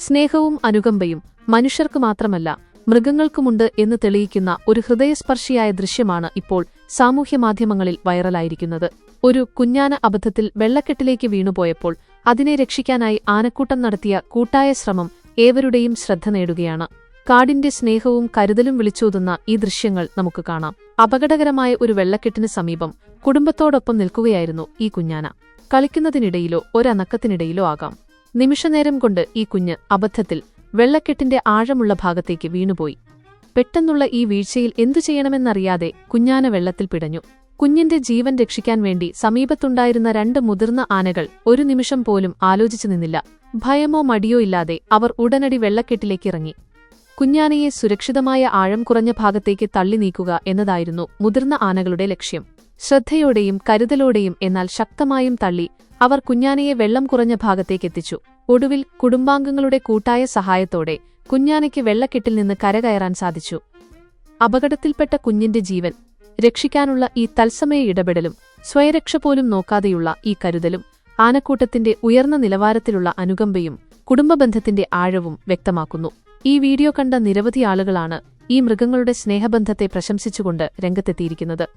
സ്നേഹവും അനുകമ്പയും മനുഷ്യർക്ക് മാത്രമല്ല മൃഗങ്ങൾക്കുമുണ്ട് എന്ന് തെളിയിക്കുന്ന ഒരു ഹൃദയസ്പർശിയായ ദൃശ്യമാണ് ഇപ്പോൾ സാമൂഹ്യ സാമൂഹ്യമാധ്യമങ്ങളിൽ വൈറലായിരിക്കുന്നത്. ഒരു കുഞ്ഞാന അബദ്ധത്തിൽ വെള്ളക്കെട്ടിലേക്ക് വീണുപോയപ്പോൾ അതിനെ രക്ഷിക്കാനായി ആനക്കൂട്ടം നടത്തിയ കൂട്ടായ ശ്രമം ഏവരുടെയും ശ്രദ്ധ നേടുകയാണ്. കാടിന്റെ സ്നേഹവും കരുതലും വിളിച്ചോതുന്ന ഈ ദൃശ്യങ്ങൾ നമുക്ക് കാണാം. അപകടകരമായ ഒരു വെള്ളക്കെട്ടിന് സമീപം കുടുംബത്തോടൊപ്പം നിൽക്കുകയായിരുന്നു ഈ കുഞ്ഞാന. കളിക്കുന്നതിനിടയിലോ ഒരനക്കത്തിനിടയിലോ ആകാം. നിമിഷനേരം കൊണ്ട് ഈ കുഞ്ഞ് അബദ്ധത്തിൽ വെള്ളക്കെട്ടിന്റെ ആഴമുള്ള ഭാഗത്തേക്ക് വീണുപോയി. പെട്ടെന്നുള്ള ഈ വീഴ്ചയിൽ എന്തു ചെയ്യണമെന്നറിയാതെ കുഞ്ഞാന വെള്ളത്തിൽ പിടഞ്ഞു. കുഞ്ഞിന്റെ ജീവൻ രക്ഷിക്കാൻ വേണ്ടി സമീപത്തുണ്ടായിരുന്ന രണ്ട് മുതിർന്ന ആനകൾ ഒരു നിമിഷം പോലും ആലോചിച്ചു നിന്നില്ല. ഭയമോ മടിയോ ഇല്ലാതെ അവർ ഉടനടി വെള്ളക്കെട്ടിലേക്ക് ഇറങ്ങി. കുഞ്ഞാനയെ സുരക്ഷിതമായ ആഴം കുറഞ്ഞ ഭാഗത്തേക്ക് തള്ളി നീക്കുക എന്നതായിരുന്നു മുതിർന്ന ആനകളുടെ ലക്ഷ്യം. ശ്രദ്ധയോടെയും കരുതലോടെയും എന്നാൽ ശക്തമായും തള്ളി അവർ കുഞ്ഞാനയെ വെള്ളം കുറഞ്ഞ ഭാഗത്തേക്കെത്തിച്ചു. ഒടുവിൽ കുടുംബാംഗങ്ങളുടെ കൂട്ടായ സഹായത്തോടെ കുഞ്ഞാനയ്ക്ക് വെള്ളക്കെട്ടിൽ നിന്ന് കരകയറാൻ സാധിച്ചു. അപകടത്തിൽപ്പെട്ട കുഞ്ഞിന്റെ ജീവൻ രക്ഷിക്കാനുള്ള ഈ തത്സമയ ഇടപെടലും സ്വയരക്ഷ പോലും നോക്കാതെയുള്ള ഈ കരുതലും ആനക്കൂട്ടത്തിന്റെ ഉയർന്ന നിലവാരത്തിലുള്ള അനുകമ്പയും കുടുംബബന്ധത്തിന്റെ ആഴവും വ്യക്തമാക്കുന്നു. ഈ വീഡിയോ കണ്ട നിരവധി ആളുകളാണ് ഈ മൃഗങ്ങളുടെ സ്നേഹബന്ധത്തെ പ്രശംസിച്ചുകൊണ്ട് രംഗത്തെത്തിയിരിക്കുന്നത്.